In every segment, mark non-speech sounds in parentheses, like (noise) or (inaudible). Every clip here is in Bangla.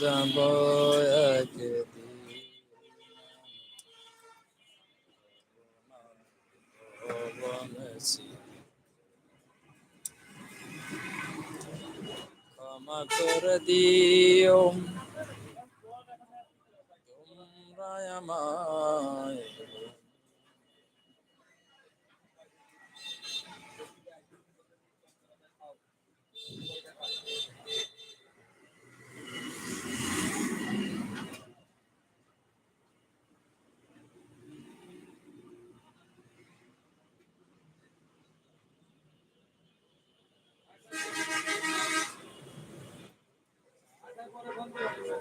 যাব ভবনসি। ক্ষমা করে দিও তোমরা আমায়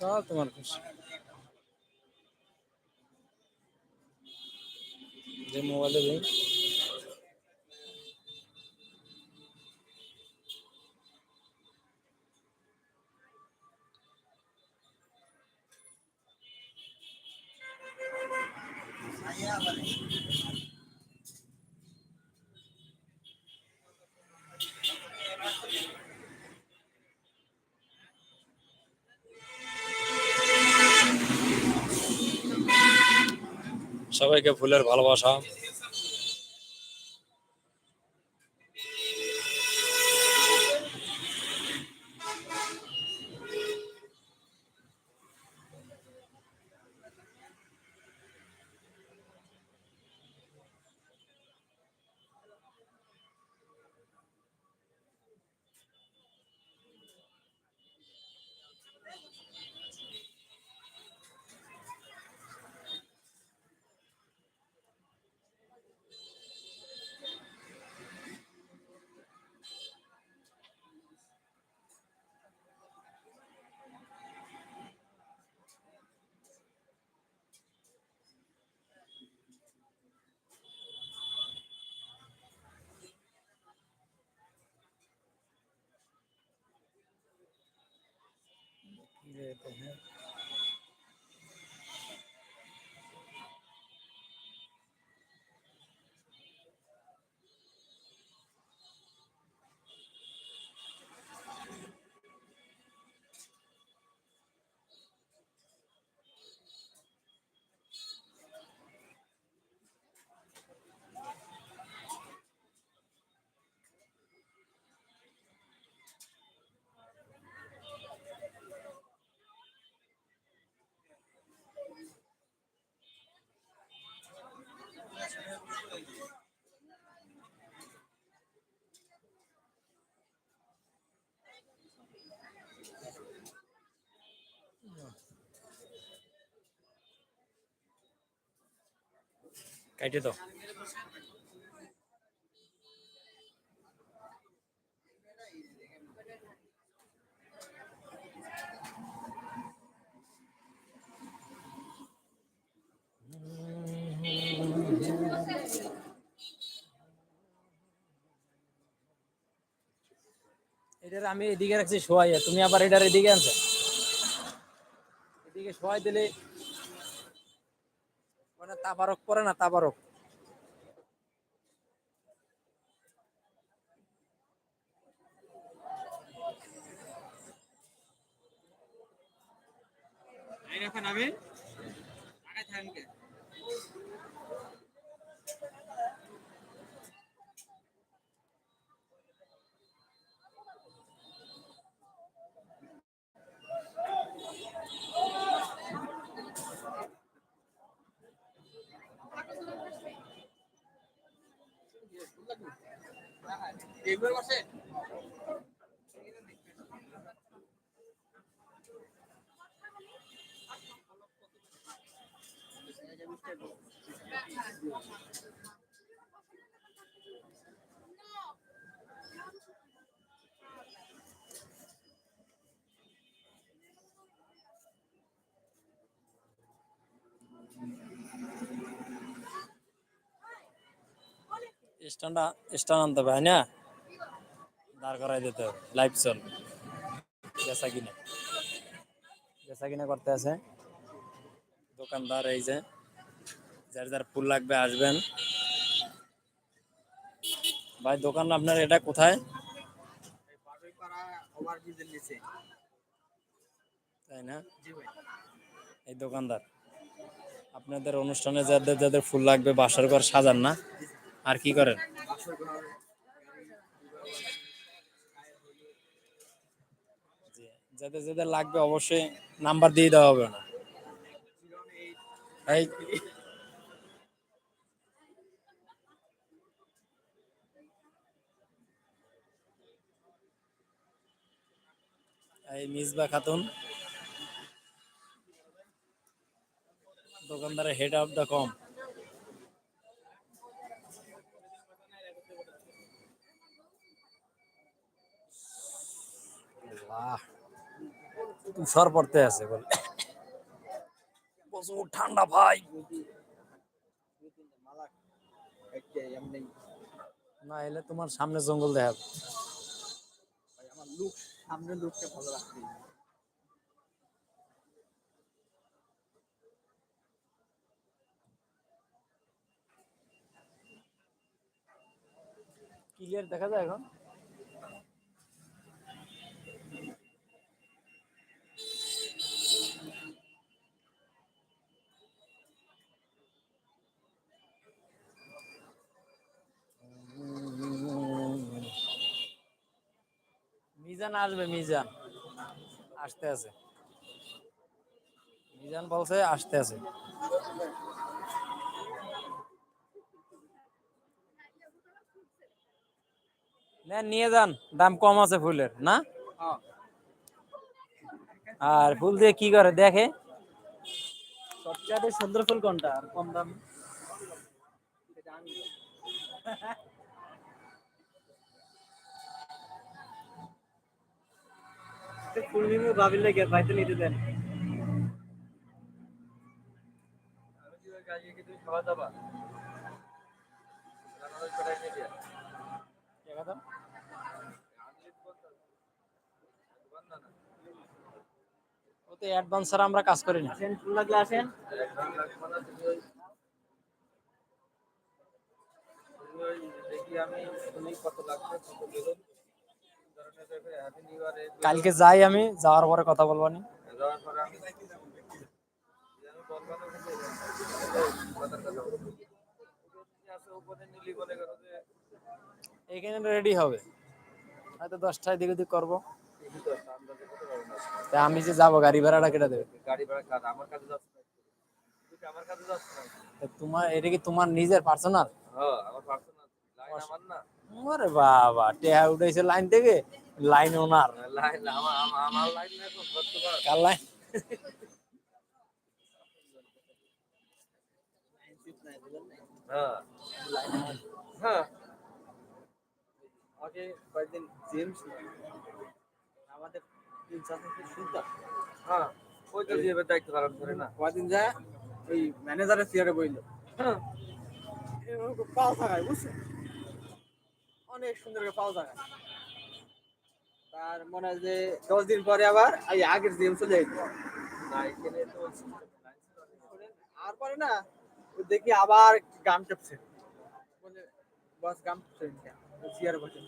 দাও তোমার খুশি। যে মোবাইলে দিই সবাইকে ফুলের ভালোবাসা। देते हैं। কাইটে দাও এটার আমি এদিকে রাখছি শোয়াইয়া তুমি আবার এটার এদিকে আনছো এদিকে দিলে মানে তাবারক পরে না তাবারক? ফেব্রুয়ারি মাসে স্ট্যান্ড স্ট্যান্ড আনতে হবে না? দাঁড় করাই দিতে হবে। লাইভ চল। বেচা কিনে। বেচা কিনে করতে আছে। দোকানদার এই যে, যার যার ফুল লাগবে আসবেন। ভাই, দোকান আপনার এটা কোথায়? তাই না? এই দোকানদার। আপনাদের অনুষ্ঠানে যাদের যাদের ফুল লাগবে বাসার ঘর সাজান না। আর কি করেন? যাদের যাদের লাগবে অবশ্যই নাম্বার দিয়ে দেওয়া হবে। না এই এই মিসবা খাতুন। দোকানদারের হেড অফ দ্য কম তুষার পড়তে আছে বলে। প্রচুর ঠান্ডা ভাই। না, এলে তোমার সামনে জঙ্গল দেখাবে আমার লুক সামনে লুকটা ভালো রাখতে ক্লিয়ার দেখা যায় এখন? মিজান আসবে মিজান। আসতে আছে। মিজান বলছে আসতে আছে। নেন নিয়ে যান। দাম কম আছে ফুলের না? আর ফুল দিয়ে কি করে দেখে? সবচেয়ে সুন্দর ফুল কোনটা? আর কম দাম? (laughs) ফুল নিমু ভাবিলে গে ভাইতে নিতে দেন? ওতে অ্যাডভান্স ছাড়া আমরা কাজ করি না। আসেন ফুল লাগলে আসেন। কালকে যাই আমি যাওয়ার পরে কথা বলব নি। এখানে রেডি হবে। হয়তো দশটায় দিকে দিক করব। আমি যে যাব গাড়ি ভাড়াটা কেটে দেবে। গাড়ি ভাড়া আমার কাছে যাচ্ছে না তুই কি আমার কাছে যাচ্ছে তোমার এটা কি তোমার নিজের পার্সোনাল হ্যাঁ আমার পার্সোনাল লাইন আমার না। আরে বাবা টেহা উঠেছে লাইন থেকে। লাইন ওনার লাইন আমার লাইন না তো ধরতে পার কার লাইন হ্যাঁ। হ্যাঁ। আগে কয়েকদিন জেমস আমাদের দিন শুনতাম হ্যাঁ ওই তো দিয়ে দায়িত্ব পালন করে না। কয়েকদিন যায় ওই ম্যানেজারের চেয়ারে বইল। হ্যাঁ। পাও থাকায় বুঝছেন অনেক সুন্দর করে পাও থাকায় তার মনে হয় যে দশ দিন পরে আবার এই আগের জিএম চলে যেত আর পরে না দেখি আবার বলে বস গান চাপছে চেয়ারে বসে।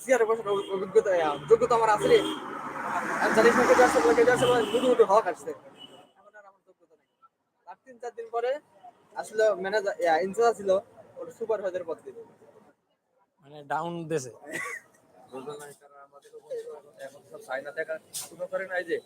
চেয়ারে বসে অভিজ্ঞতা যোগ্যতা আমার আছে রে। জানিস না কেটে আসছে কেটে আসছে বলে দুটো দুটো হক আসছে। এখন আর আমার যোগ্যতা নেই। তার তিন চার দিন পরে আসলে ম্যানেজার ইনচার্জ ছিল ওর সুপারভাইজার পদ দিল। মানে ডাউন দেশে (laughs) এখন সব চায়না দেখা শুরু করে নাই যে